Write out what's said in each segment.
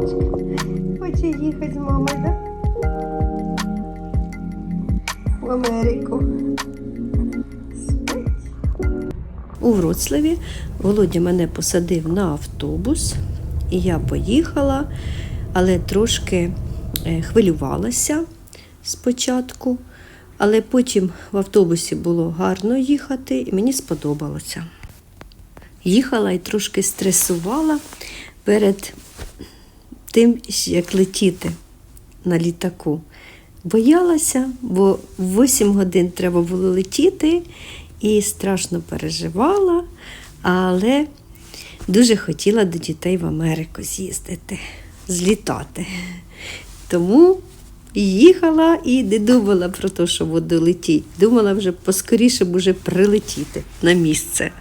Хоче їхати з мамою, так? В Америку. У Вроцлаві Володя мене посадив на автобус, і я поїхала, але трошки е, хвилювалася спочатку. Але потім в автобусі було гарно їхати, і мені сподобалося. Їхала і трошки стресувала перед тим, як летіти на літаку. Боялася, бо 8 годин треба було летіти і страшно переживала, але дуже хотіла до дітей в Америку з'їздити, злітати. Тому їхала і не думала про те, що буду летіти. Думала вже поскоріше б уже прилетіти на місце.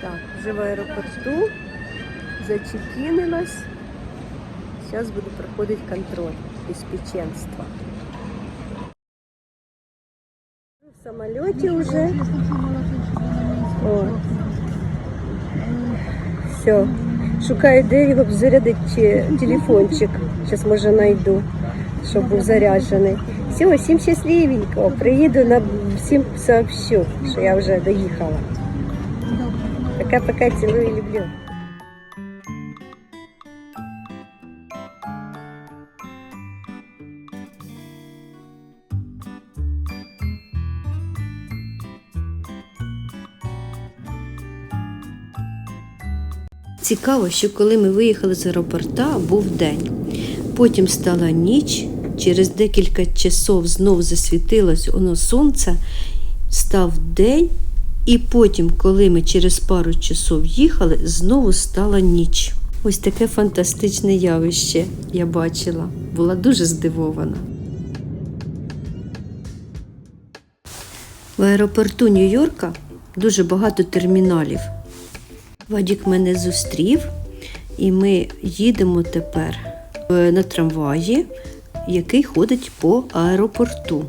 Так, вже в аеропорту, зачекінилась. Зараз буду проходити контроль безпеченства. В самоліті вже. О. Все. Шукаю, де його зарядити телефончик. Зараз може знайду, щоб був заряджений. Все, всім щасливенького. Приїду на всім сообщу, що я вже доїхала. Пока-пока, цілую і люблю. Цікаво, що коли ми виїхали з аеропорта, був день. Потім стала ніч. Через декілька часов знов засвітилось воно сонце, став день, і потім, коли ми через пару часов їхали, знову стала ніч. Ось таке фантастичне явище я бачила. Була дуже здивована. В аеропорту Нью-Йорка дуже багато терміналів. Вадік мене зустрів, і ми їдемо тепер е, на трамваї, який ходить по аеропорту.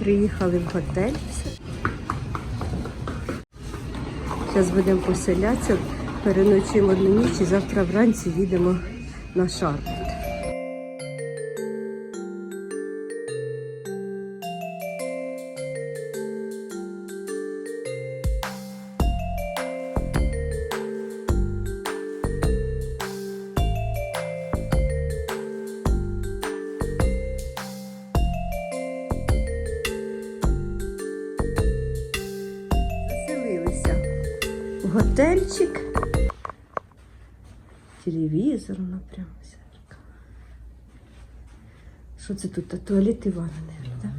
Приїхали в готель. Зараз будемо поселятися, переночуємо одну ніч і завтра вранці їдемо на Шарпот. Готельчик. Телевізор, прямо зеркало. Що це тут? А туалет Івана, мабуть, так?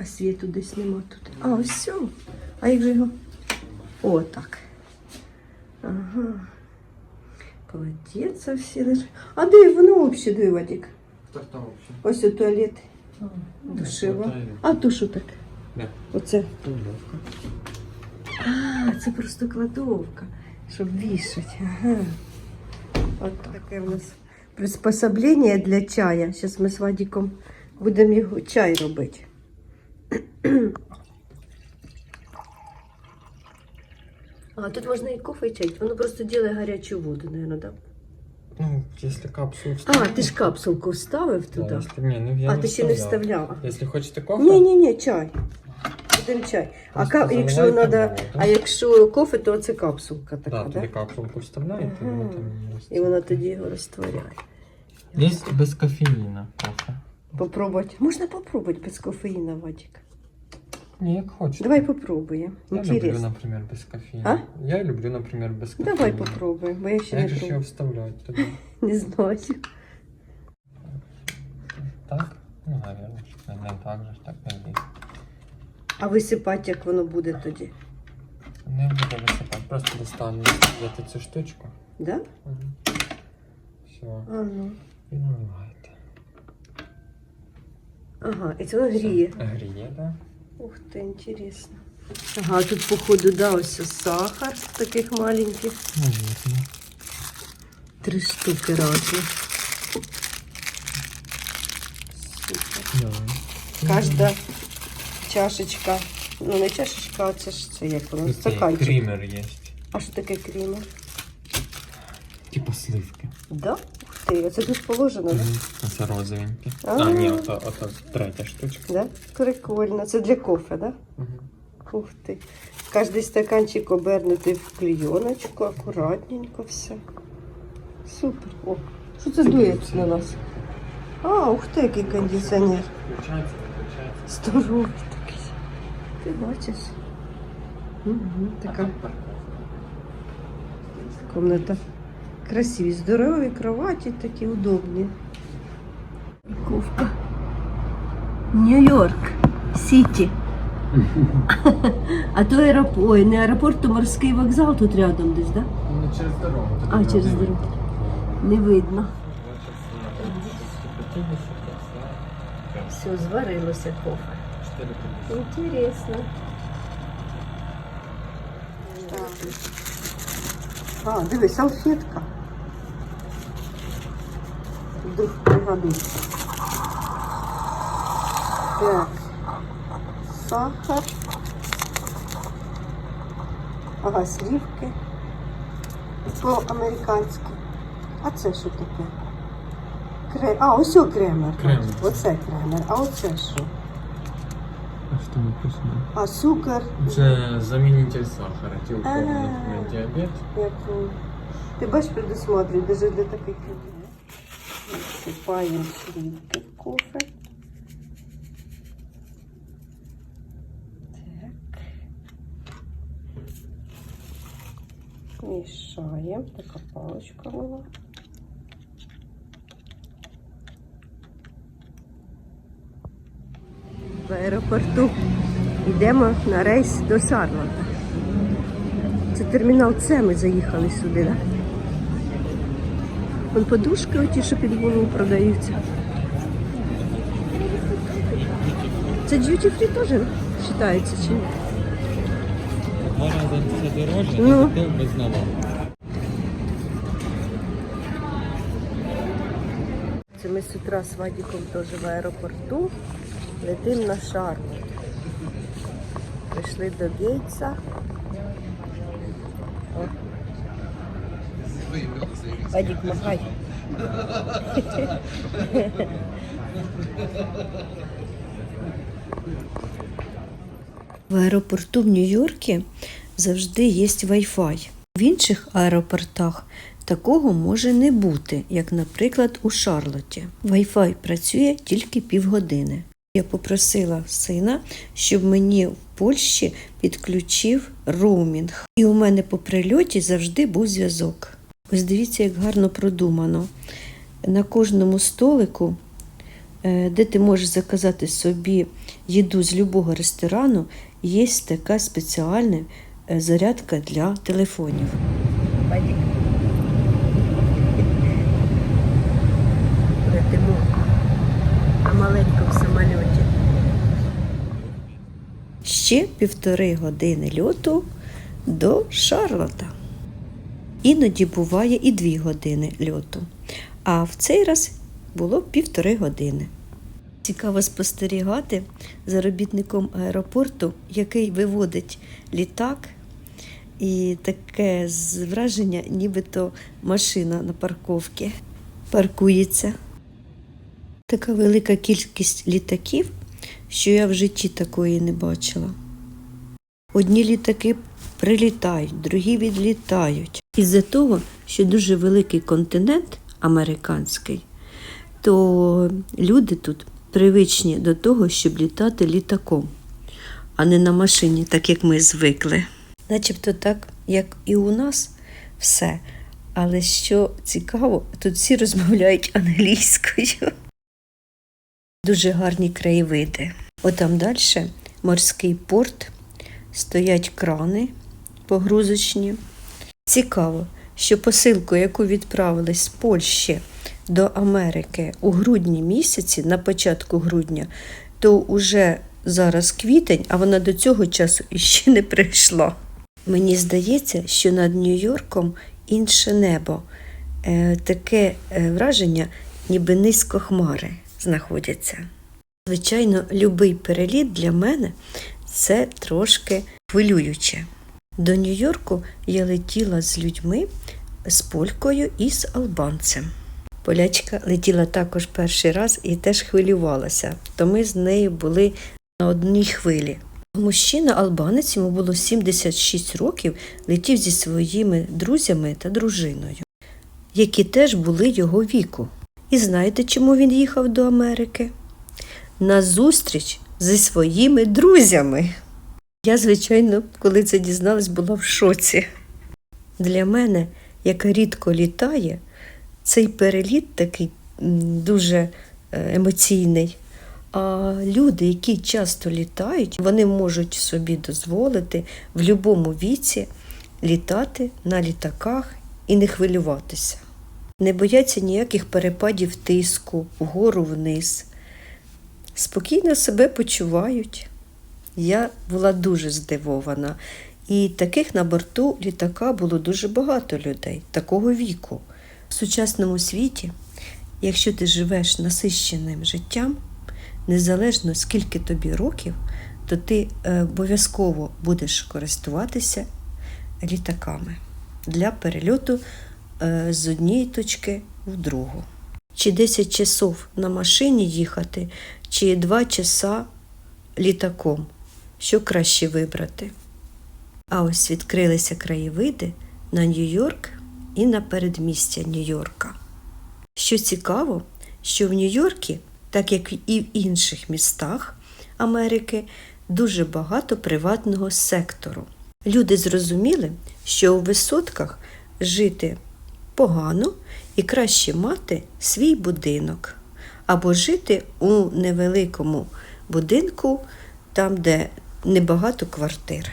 А світу десь нема тут. А, все. А як же його? О, так. Ага. Полотенця всі лежать. А де воно взагалі, де Вадик? Так там вообще. Ось у туалет. Душева. А то що так? Да. Оце. Тумбовка. А, це просто кладовка, щоб вішати. Ага. От таке в нас приспособлення для чая. Зараз ми з Вадиком будемо його чай робити. А тут можна і кофе чай. Воно просто ділає гарячу воду, мабуть, так? Ну, если капсулу А, ти ж капсулку вставив да, туди. если- не, ну я А не ти ще не вставлял. вставляла. Если хочете кофе, Ні, ні, ні, чай. Будемо чай. А Просто ка... якщо заливайте надо... воду. а якщо кофе, то це капсулка така, да, туди капсулку вставляєте, Ага. воно там є. І вона тоді його розтворяє. Есть без кофеїна кофе. Попробувати. Можна попробувати без кофеїна, Вадик. Ні, як хочете. Давай попробуємо. Я люблю, Інтересно. например, без кофеїна. Я люблю, например, без кофеїна. Давай попробуємо, бо я ще А не як же ж його туди? Не знаю. Так? Ну, наверное. Не, не так же, ж, так не є. А висипати, як воно буде тоді. Не буде висипати, просто достану взяти цю штучку. Да? Угу. Все. А, ну. І наливаєте. Ага, і це воно гріє. Гріє, так? Ух ти, інтересно. Ага, тут, походу, да, ось сахар таких маленьких. Навірно. Три штуки разних. Супер. Да. Кожна чашечка, ну не чашечка, а це ж це як воно, стаканчик. Крімер є. А що таке крімер? Типа сливки. Да? Ти, оце тут положено, да? Угу. Оце розовенькі. А. А, ні, ото, ото третя штучка. Да? Прикольно. Це для кофе, да? Угу. Ух ти. Кожний стаканчик обернутий в клейоночку, акуратненько все. Супер. О, що це дує на нас? А, ух ти, який кондиціонер. Включається. Здоровий такий. Ти бачиш? Угу, така комната. Красиві, здорові кроваті такі удобні. Ковка. Нью-Йорк. Сіті. А то аеропорт, ой, не аеропорт, то морський вокзал тут рядом десь, так? Ну, через дорогу. А, через дорогу. Не видно. Все, зварилося кофе. Интересно. А, диви, салфетка. Вдруг пригодиться. Так. Сахар. Ага, сливки. По-американськи. А це що таке? Кре... А, ось о кремер. Кремер. Оце кремер. А оце що? А що написано? А цукор. Це замінитель сахара, ті у кого А. діабет. Як, ти бачиш, предусмотрює, даже для таких людей. Всипаємо сливки в кофе. Так. Мішаємо. Така паличка була. В аеропорту йдемо на рейс до Шарлота. Це термінал С ми заїхали сюди, так? Вон подушки оті, що під голову продаються. Це duty free теж вважається чи ні? Два рази це дорожче, Ну. ти без налогу. Це ми з утра з Вадіком теж в аеропорту. Летим на Шарлот. Прийшли до Гейтса. Вадік, махай. В аеропорту в Нью-Йорку завжди є Wi-Fi. В інших аеропортах такого може не бути, як, наприклад, у Шарлотті. Wi-Fi працює тільки півгодини. Я попросила сина, щоб мені в Польщі підключив роумінг. І у мене по прильоті завжди був зв'язок. Ось дивіться, як гарно продумано. На кожному столику, е, де ти можеш заказати собі їду з любого ресторану, є така спеціальна е, зарядка для телефонів. Летимо на маленькому самольоті. Ще півтори години льоту до Шарлота. Іноді буває і дві години льоту. А в цей раз було півтори години. Цікаво спостерігати за робітником аеропорту, який виводить літак, і таке враження, нібито машина на парковці паркується. Така велика кількість літаків, що я в житті такої не бачила. Одні літаки прилітають, другі відлітають. Із-за того, що дуже великий континент американський, то люди тут привичні до того, щоб літати літаком, а не на машині, так як ми звикли. Начебто так, як і у нас все. Але що цікаво, тут всі розмовляють англійською. Дуже гарні краєвиди. Отам далі морський порт, стоять крани, погрузочні. Цікаво, що посилку, яку відправили з Польщі до Америки у грудні місяці, на початку грудня, то уже зараз квітень, а вона до цього часу іще не прийшла. Мені здається, що над Нью-Йорком інше небо. Е, таке е, враження, ніби низько хмари знаходяться. Звичайно, любий переліт для мене це трошки хвилююче. До Нью-Йорку я летіла з людьми, з полькою і з албанцем. Полячка летіла також перший раз і теж хвилювалася, то ми з нею були на одній хвилі. Мужчина албанець, йому було 76 років, летів зі своїми друзями та дружиною, які теж були його віку. І знаєте, чому він їхав до Америки? На зустріч зі своїми друзями. Я, звичайно, коли це дізналась, була в шоці. Для мене, яка рідко літає, цей переліт такий дуже е, емоційний. А люди, які часто літають, вони можуть собі дозволити в будь-якому віці літати на літаках і не хвилюватися. Не бояться ніяких перепадів тиску вгору вниз. Спокійно себе почувають. Я була дуже здивована. І таких на борту літака було дуже багато людей такого віку. В сучасному світі, якщо ти живеш насищеним життям, незалежно скільки тобі років, то ти е, обов'язково будеш користуватися літаками для перельоту е, з однієї точки в другу. Чи 10 часов на машині їхати, чи 2 часа літаком. Що краще вибрати? А ось відкрилися краєвиди на Нью-Йорк і на передмістя Нью-Йорка. Що цікаво, що в Нью-Йоркі, так як і в інших містах Америки, дуже багато приватного сектору. Люди зрозуміли, що у висотках жити погано і краще мати свій будинок або жити у невеликому будинку, там, де небагато квартир.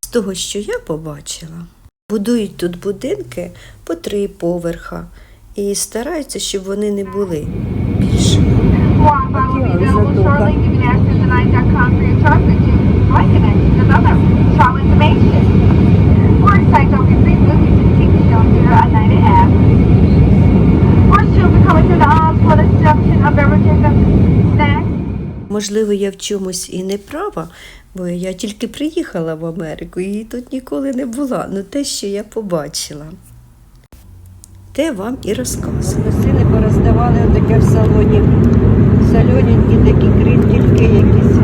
З того, що я побачила, будують тут будинки по три поверха і стараються, щоб вони не були більше. To the for the Можливо, я в чомусь і не права, бо я тільки приїхала в Америку і тут ніколи не була. Ну те, що я побачила, те вам і розказую. Сини пороздавали таке в салоні. Сальоненькі такі крильки якісь.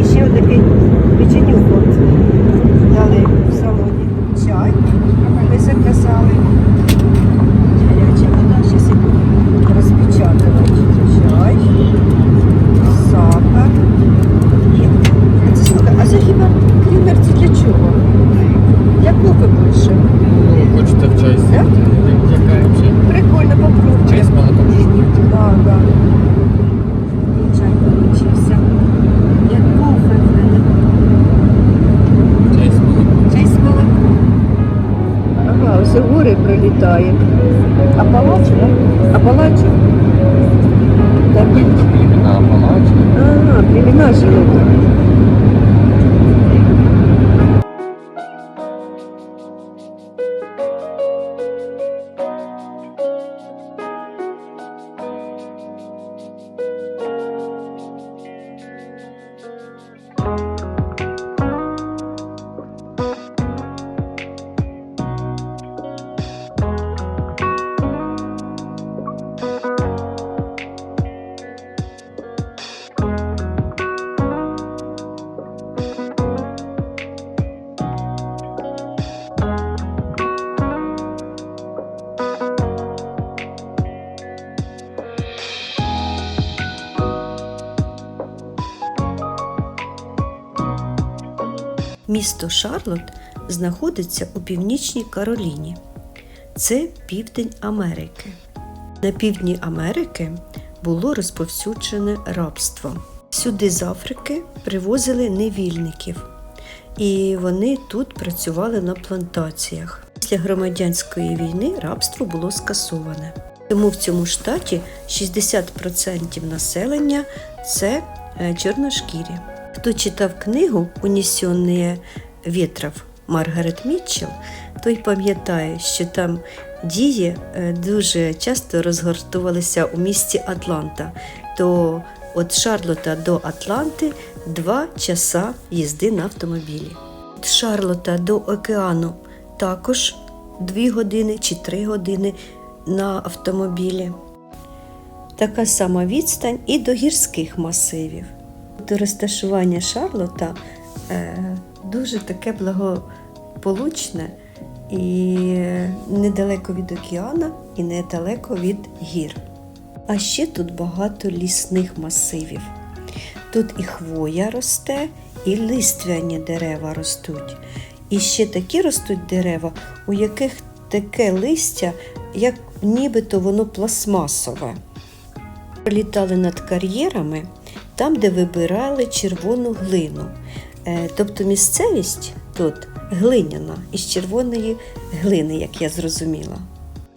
І ще отакий печенюк от дали в салоні. Чай. Ми заказали. Гаряча вода, ще секунду розпечатувати. Чай сахар. І... А це слухай, а це хіба крімер це для чого? Для кофе більше. Ну, хочете в чай сидіти? Прикольно, попробуй. Чай з молоком ж пити. Да, да. Чай получився. Як кофе. Чай з молоком. Чай з молоком. Ага, ось гори пролітає. Апалачі, так? Апалачі? Так. Племена Апалачі. Ага, племена живуть. Місто Шарлот знаходиться у північній Кароліні. Це південь Америки. На півдні Америки було розповсюджене рабство. Сюди з Африки привозили невільників. і вони тут працювали на плантаціях. Після громадянської війни рабство було скасоване. Тому в цьому штаті 60% населення це е, чорношкірі. Хто читав книгу «Унісьонне вітров» Маргарет Мітчелл, той пам'ятає, що там дії е, дуже часто розгортувалися у місті Атланта. То від Шарлота до Атланти два часа їзди на автомобілі. Від Шарлота до океану також дві години чи три години на автомобілі. Така сама відстань і до гірських масивів. До розташування Шарлота е, дуже таке благополучне і недалеко від океану, і недалеко від гір. А ще тут багато лісних масивів. Тут і хвоя росте, і листвяні дерева ростуть. І ще такі ростуть дерева, у яких таке листя, як нібито воно пластмасове. Пролітали над кар'єрами, там, де вибирали червону глину. Е, Тобто місцевість тут глиняна із червоної глини, як я зрозуміла.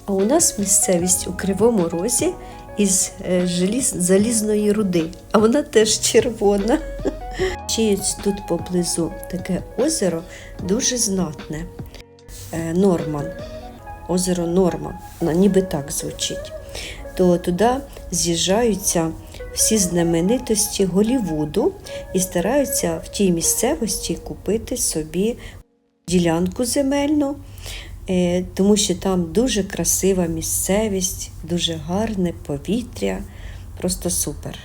А у нас місцевість у Кривому Розі із е, желіз, залізної руди, а вона теж червона. Ще тут поблизу таке озеро дуже знатне. Е, Норман. Озеро Норман, воно ніби так звучить. То туди з'їжджаються всі знаменитості Голівуду і стараються в тій місцевості купити собі ділянку земельну, е, тому що там дуже красива місцевість, дуже гарне повітря, просто супер.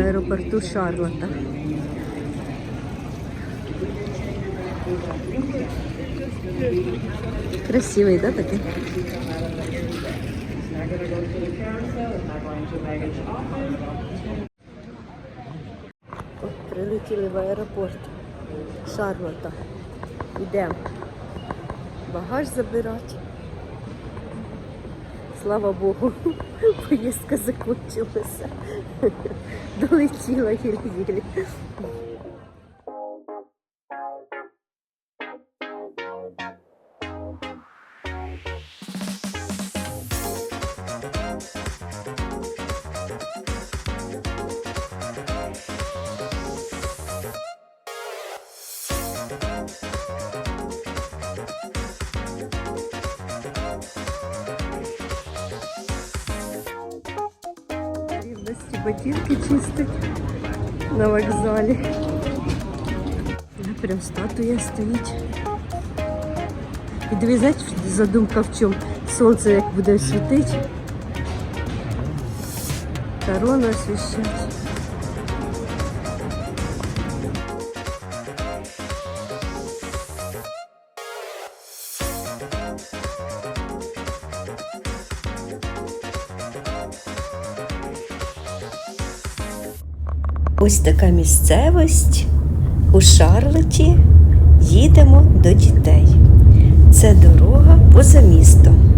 Аеропорту Шарлота. Красивий, да, такий? Прилетіли в аеропорт Шарлота. Йдемо багаж забирати. Слава Богу, поїздка закінчилася. Долетіла єлі-єлі. ботинки чистить на вокзалі. Прям статуя стоїть. І диві, знаєте, задумка в чому? Сонце як буде світити. Корона освіщать. Ось така місцевість у Шарлоті. Їдемо до дітей. Це дорога поза містом.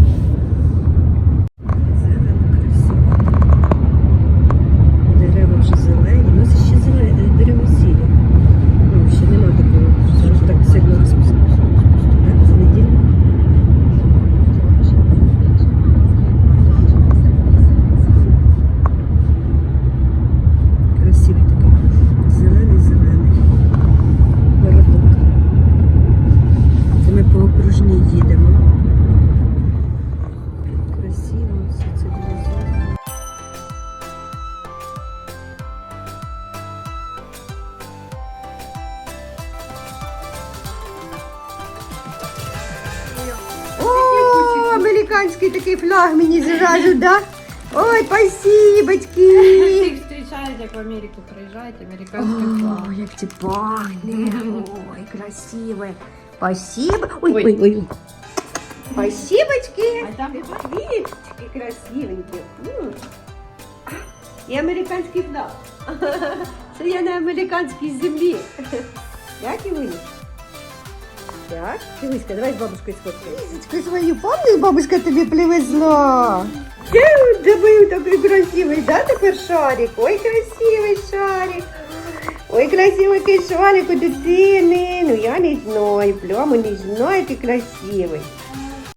в Америку приїжджають, американський флаг. Ой, як це пахне. Ой, красиво. Спасибо. Ой, ой, ой. Спасибочки. А там Квіточки красивенькі. М. І американський флаг. Це я на американській землі. Як Івуня? Так, Івуська, давай з бабушкою сфоткаємо. Лізочку свою помниш, бабушка тобі привезла? Тебе такий красивий, да, тепер шарик? Ой, красивий шарик. Ой, красивий який шарик у дитини. Ну я не знаю, прямо не знаю, який красивий.